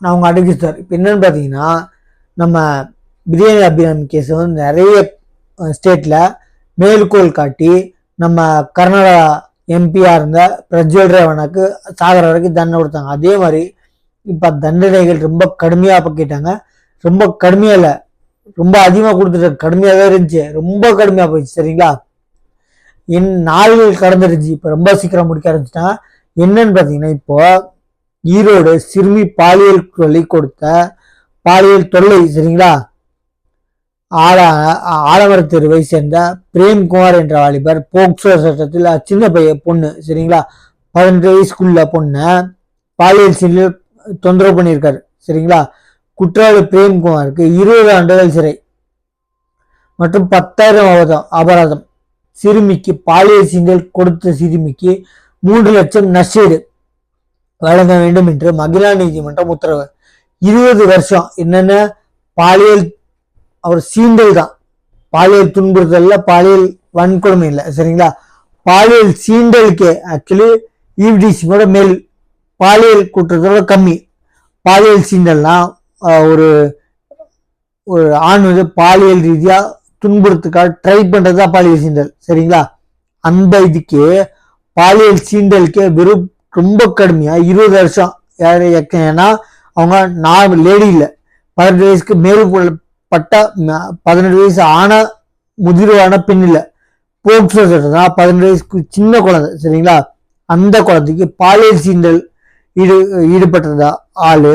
நான் அவங்க அடிச்சு சார். இப்போ என்னென்னு பார்த்தீங்கன்னா நம்ம பிரியாணி அபிராமி கேஸ் வந்து நிறைய ஸ்டேட்டில் மேல்கோள் காட்டி நம்ம கர்நாடகா எம்பியாக இருந்த பிரஜ்வல் ரேவனுக்கு சாகர வரைக்கும் தண்டனை கொடுத்தாங்க. அதே மாதிரி இப்போ தண்டனைகள் ரொம்ப கடுமையாக இப்போ கேட்டாங்க ரொம்ப கடுமையாக இல்லை ரொம்ப அதிகமாக கொடுத்துட்டு கடுமையாக தான் இருந்துச்சு. ரொம்ப கடுமையாக போயிடுச்சு சரிங்களா? என் நாள்கள் கடந்துருச்சு. இப்போ ரொம்ப சீக்கிரம் முடிக்க ஆரம்பிச்சிட்டாங்க என்னன்னு பார்த்தீங்கன்னா இப்போ ஈரோடு சிறுமி பாலியல் தொல்லை கொடுத்த பாலியல் தொல்லை சரிங்களா? ஆலா ஆலமரத் தெருவை சேர்ந்த பிரேம்குமார் என்ற வாலிபர் போக்சோ சட்டத்தில் சின்ன பையன் பொண்ணு சரிங்களா? பதினெட்டு வயசுக்குள்ள பொண்ணை பாலியல் சீனில் தொந்தரவு பண்ணியிருக்காரு சரிங்களா? குற்றவாளி பிரேம்குமாருக்கு இருபது ஆண்டுகள் சிறை மற்றும் பத்தாயிரம் அபராதம் அபராதம். சிறுமிக்கு பாலியல் சீண்டல் கொடுத்த சிறுமிக்கு மூன்று லட்சம் நஷ்டீடு வழங்க வேண்டும் என்று மகிழா நீதிமன்றம் உத்தரவு. இருபது வருஷம். என்னென்ன? பாலியல் அவர் சீண்டல் தான். பாலியல் துன்புறுத்தல்ல பாலியல் வன்கொடுமை இல்லை சரிங்களா? பாலியல் சீண்டலுக்கு ஆக்சுவலி ஈவ்டிசிமோட மேல் பாலியல் குற்றத்தோட கம்மி. பாலியல் சீண்டல்னா ஒரு ஒரு ஆண் வந்து பாலியல் ரீதியாக துன்புறுத்துக்காக ட்ரை பண்ணுறது தான் பாலியல் சீண்டல் சரிங்களா? அந்த இதுக்கு பாலியல் சீண்டலுக்கு வெறும் ரொம்ப கடுமையா இருபது வருஷம் யாரு ஏன்னா அவங்க நாலு லேடி இல்லை பதினெட்டு வயசுக்கு மேல் உள்ள- பட்ட பதினெட்டு வயசு ஆன முதிர்வான பெண் இல்லை போக்சோ சட்டம் பதினெட்டு வயசுக்கு சின்ன குழந்தை சரிங்களா? அந்த குழந்தைக்கு பாலியல் சீண்டல் ஈடு ஈடுபட்டிருந்த ஆளு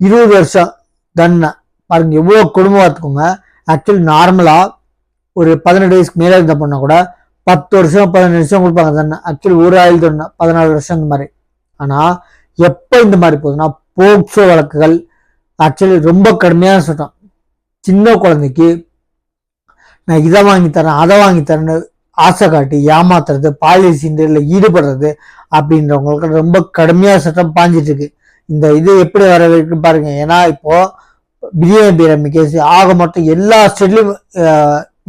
இருபது வருஷம் தண்டனை. பாருங்க எவ்வளோ குடும்பம் பார்த்துக்கோங்க. ஆக்சுவலி நார்மலாக ஒரு பதினெட்டு வயசுக்கு மேலே இருந்த பொண்ணை கூட பத்து வருஷம் பதினஞ்சு வருஷம் கொடுப்பாங்க தானே ஆக்சுவலி ஒரு ஆயுள் தண்டனை பதினாலு வருஷம் இந்த மாதிரி. ஆனால் எப்போ இந்த மாதிரி போகுதுன்னா போக்சோ வழக்குகள் ஆக்சுவலி ரொம்ப கடுமையான சட்டம். சின்ன குழந்தைக்கு நான் இதை வாங்கி தரேன் அதை வாங்கி தரேன்னு ஆசை காட்டி ஏமாத்துறது பாலியல் சீண்டரில் ஈடுபடுறது அப்படின்றவங்களுக்கு ரொம்ப கடுமையாக சட்டம் பாஞ்சிட்டு இருக்கு இந்த இது எப்படி வர இருக்கு பாருங்க. ஏன்னா இப்போ பிரியாணி பிரியாணி கேஸ் ஆக மொத்தம் எல்லா ஸ்டேட்லையும்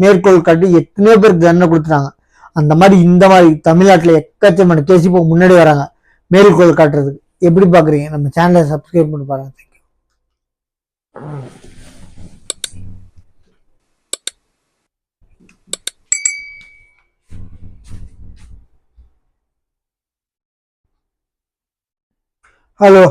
மேற்கோள் காட்டி எத்தனையோ பேருக்கு தண்டனை கொடுத்துட்டாங்க. அந்த மாதிரி இந்த மாதிரி தமிழ்நாட்டில் எக்கச்சமான கேஸ் இப்போ முன்னாடி வராங்க. மேற்கோள் காட்டுறதுக்கு. எப்படி பார்க்குறீங்க நம்ம சேனலை சப்ஸ்கிரைப் பண்ணி பாருங்க. Thank you hello